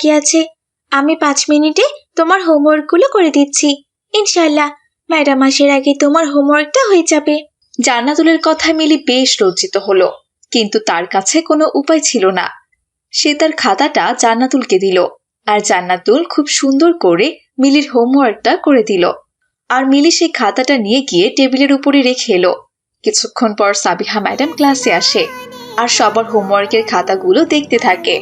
কি আছে। আমি পাঁচ মিনিটে তোমার হোমওয়ার্কগুলো করে দিচ্ছি। ইনশাল্লাহ ম্যাডাম আসার আগে তোমার হোমওয়ার্কটা হয়ে যাবে। জান্নাতুলের কথায় মিলি বেশ লজ্জিত হলো, কিন্তু তার কাছে কোনো উপায় ছিল না। সে তার খাতাটা জান্নাতুলকে দিল, আর জান্নাতুল খুব সুন্দর করে মিলির হোমওয়ার্কটা করে দিল। আর মিলি সেই খাতাটা নিয়ে গিয়ে টেবিলের উপরে রেখে এলো। কিছুক্ষণ পর সাবিহা ম্যাডাম ক্লাসে আসে, আর সবার হোমওয়ার্কের খাতাগুলো দেখতে থাকে।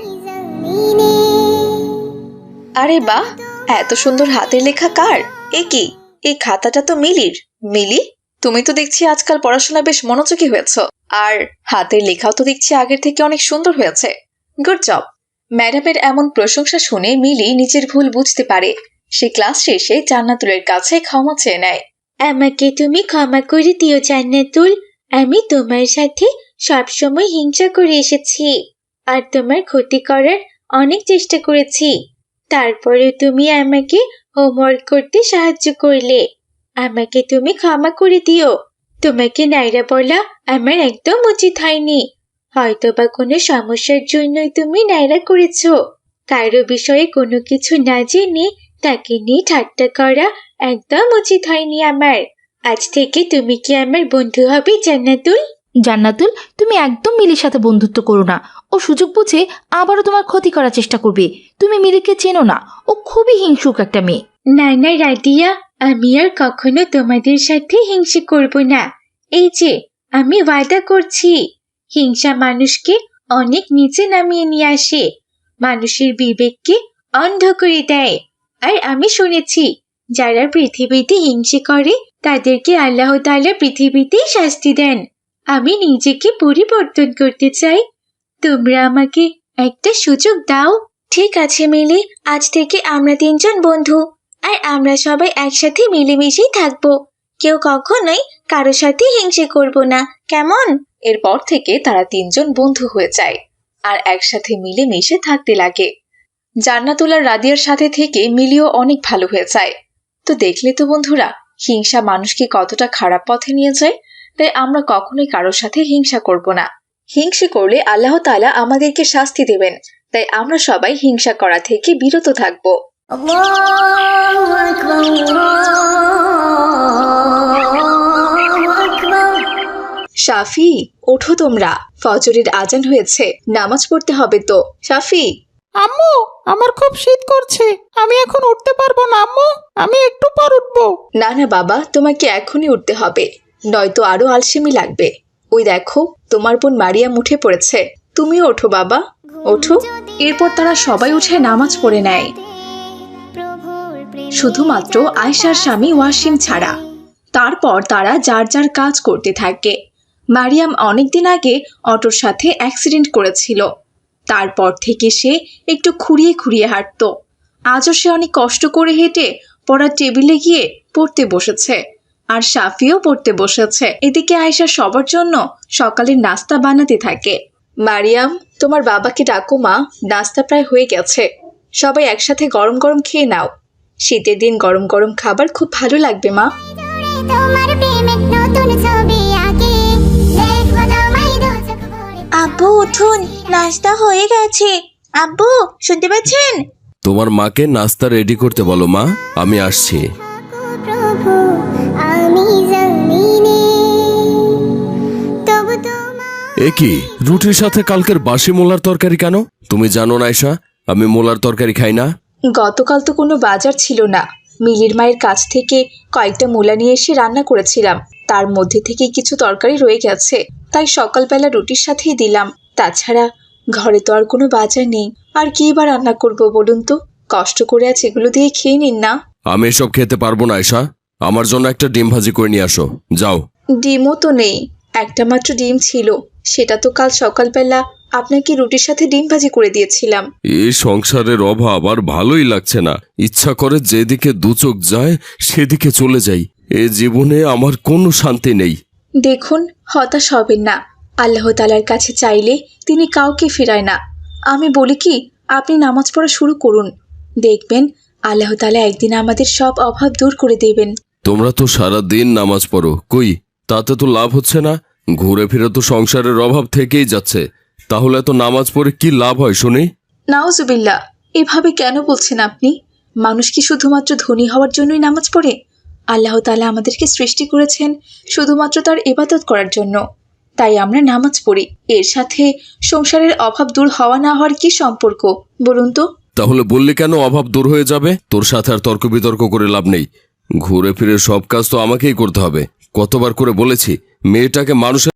আরে বাহ, এত সুন্দর হাতের লেখা কার? এ কি? এই খাতাটা তো মিলির। মিলি, তুমি তো দেখছি আজকাল পড়াশোনা বেশ মনোযোগী হয়েছ। আর হাতের লেখাও তো দেখছি আগের থেকে অনেক সুন্দর হয়েছে। Good job. ম্যাডামের এমন প্রশংসা শুনে মিলি নিজের ভুল বুঝতে পারে। সে ক্লাস শেষে জান্নাতুলের কাছে ক্ষমা চেয়ে নেয়। আমাকে তুমি ক্ষমা করে দিও, জান্নাতুল। আমি তোমার সাথে সবসময় হিংসা করে এসেছি। আর তোমার ক্ষতি করার অনেক চেষ্টা করেছি। তারপরে তুমি আমাকে হোমওয়ার্ক করতে সাহায্য করলে। আমাকে তুমি ক্ষমা করে দিও। তোমাকে নাইরা বলা আমার একদম উচিত হয়নি। হয়তো বা কোনো সমস্যার জন্যই তুমি নাইরা করেছ। কারও বিষয়ে কোনো কিছু না জেনে তাকে নিয়ে ঠাট্টা করা একদম উচিত হয়নি আমার। আজ থেকে তুমি কি আমার বন্ধু হবে, জান্নাতুল? জান্নাতুল, তুমি একদম মিলির সাথে বন্ধুত্ব করো না। ও সুযোগ বুঝে আবারও তোমার ক্ষতি করার চেষ্টা করবে। তুমি মিলিকে চেনো না। ও খুবই হিংসুক একটা মেয়ে। না না, রাদিয়া, আমি আর কখনো তোমাদের সাথে হিংসে করব না। এই যে, আমি ওয়াদা করছি। হিংসা মানুষকে অনেক নিচে নামিয়ে নিয়ে আসে। মানুষের বিবেককে অন্ধ করে দেয়। আর আমি শুনেছি, যারা পৃথিবীতে হিংসে করে, তাদেরকে আল্লাহ তাআলা পৃথিবীতেই শাস্তি দেন। আমি নিজেকে পরিবর্তন করতে চাই। তোমরা আমাকে একটা সুযোগ দাও। ঠিক আছে, মিলি। আজ থেকে আমরা তিনজন বন্ধু। আর আমরা সবাই একসাথে মিলেমিশেই থাকব। কেউ কখনোই কারও সাথে হিংসে করব না। কেমন? এরপর থেকে তারা তিনজন বন্ধু হয়ে যায়। আর একসাথে মিলে মিশে থাকতে লাগে। জান্নাতুল আর রাদিয়ার সাথে থেকে মিলিও অনেক ভালো হয়ে যায়। তো দেখলে তো বন্ধুরা, হিংসা মানুষকে কতটা খারাপ পথে নিয়ে যায়, তাই আমরা কখনোই কারোর সাথে হিংসা করব না। হিংসে করলে আল্লাহ তালা আমাদেরকে শাস্তি দেবেন। তাই আমরা সবাই হিংসা করা থেকে বিরত থাকব। শাফি ওঠো তোমরা। ফজরের আজান হয়েছে নামাজ পড়তে হবে তো। শাফি। আম্মু আমার খুব শীত করছে। আমি এখন উঠতে পারব না আম্মু। আমি একটু পর উঠবো। না না বাবা তোমাকে এখনই উঠতে হবে। নয়তো আরও আলসেমি লাগবে। ওই দেখো তোমার বোন মারিয়াম উঠে পড়েছে। তুমিও ওঠো বাবা। ওঠো, এরপর তারা সবাই উঠে নামাজ পড়ে নেয়। শুধুমাত্র আয়সার স্বামী ওয়াসিম ছাড়া। তারপর তারা যার যার কাজ করতে থাকে। মারিয়াম অনেকদিন আগে অটোর সাথে অ্যাক্সিডেন্ট করেছিল। তারপর থেকে সে একটু খুঁড়িয়ে খুঁড়িয়ে হাঁটতো। আজও সে অনেক কষ্ট করে হেঁটে পড়ার টেবিলে গিয়ে পড়তে বসেছে। আর সাফিও পড়তে বসেছে। এদিকে আয়সা সবার জন্য সকালের নাস্তা বানাতে থাকে। মারিয়াম তোমার বাবাকে ডাকো মা। নাস্তা প্রায় হয়ে গেছে। সবাই একসাথে গরম গরম খেয়ে নাও। শীতের দিন গরম গরম খাবার খুব ভালো লাগবে মা। আব্বু উঠুন। নাস্তা হয়ে গেছে। আব্বু শুনতে পাচ্ছেন? তোমার মাকে নাস্তা রেডি করতে বলো মা। আমি আসছি। প্রভু আমি এ কি? রুটির সাথে কালকের বাসি মোলার তরকারি কেন? তুমি জানো না আয়সা আমি মোলার তরকারি খাই না। গতকাল তো কোনো বাজার ছিল না। মিলির মায়ের কাছ থেকে কয়েকটা মূলা নিয়ে এসে রান্না করেছিলাম। তার মধ্যে থেকে কিছু তরকারি রয়ে গেছে। তাই সকালবেলা রুটির সাথেই দিলাম। তাছাড়া ঘরে তো আর কোনো বাজার নেই। আর কি বা রান্না করব বলুন তো? কষ্ট করে আছে এগুলো দিয়ে খেয়ে নিন না। আমি এসব খেতে পারব না আয়সা আমার জন্য একটা ডিম ভাজি করে নিয়ে আসো। যাও। ডিমও তো নেই। একটা মাত্র ডিম ছিল। সেটা তো কাল সকালবেলা আপনাকে রুটির সাথে ডিম ভাজি করে দিয়েছিলাম। এই সংসারের অভাব আর ভালোই লাগছে না। ইচ্ছা করে যেদিকে দু চোখ যায় সেদিকে চলে যাই। এ জীবনে আমার কোনো শান্তি নেই। দেখুন হতাশ হবেন না। আল্লাহ তালার কাছে চাইলে তিনি কাউকে ফেরায় না। আমি বলি কি আপনি নামাজ পড়া শুরু করুন। দেখবেন আল্লাহ তালা একদিন আমাদের সব অভাব দূর করে দেবেন। তোমরা তো সারা দিন নামাজ পড়ো। কই তাতে তো লাভ হচ্ছে না? ঘুরে ফিরে তো সংসারের অভাব থেকেই যাচ্ছে। তাহলে তো নামাজ পড়ে কি লাভ হয় শুনি? নাউজুবিল্লা এভাবে কেন বলছেন আপনি? মানুষ কি শুধুমাত্র ধনী হওয়ার জন্যই নামাজ পড়ে? আল্লাহ তাআলা আমাদেরকে সৃষ্টি করেছেন শুধুমাত্র তার ইবাদত করার জন্য। তাই আমরা নামাজ পড়ি। এর সাথে সংসারের অভাব দূর হওয়া না হওয়ার কি সম্পর্ক বলুন তো? তাহলে বললি কেন অভাব দূর হয়ে যাবে? তোর সাথে আর তর্ক বিতর্ক করে লাভ নেই। ঘুরে ফিরে সব কাজ তো আমাকেই করতে হবে। কতবার করে বলেছি মেয়েটাকে মানুষের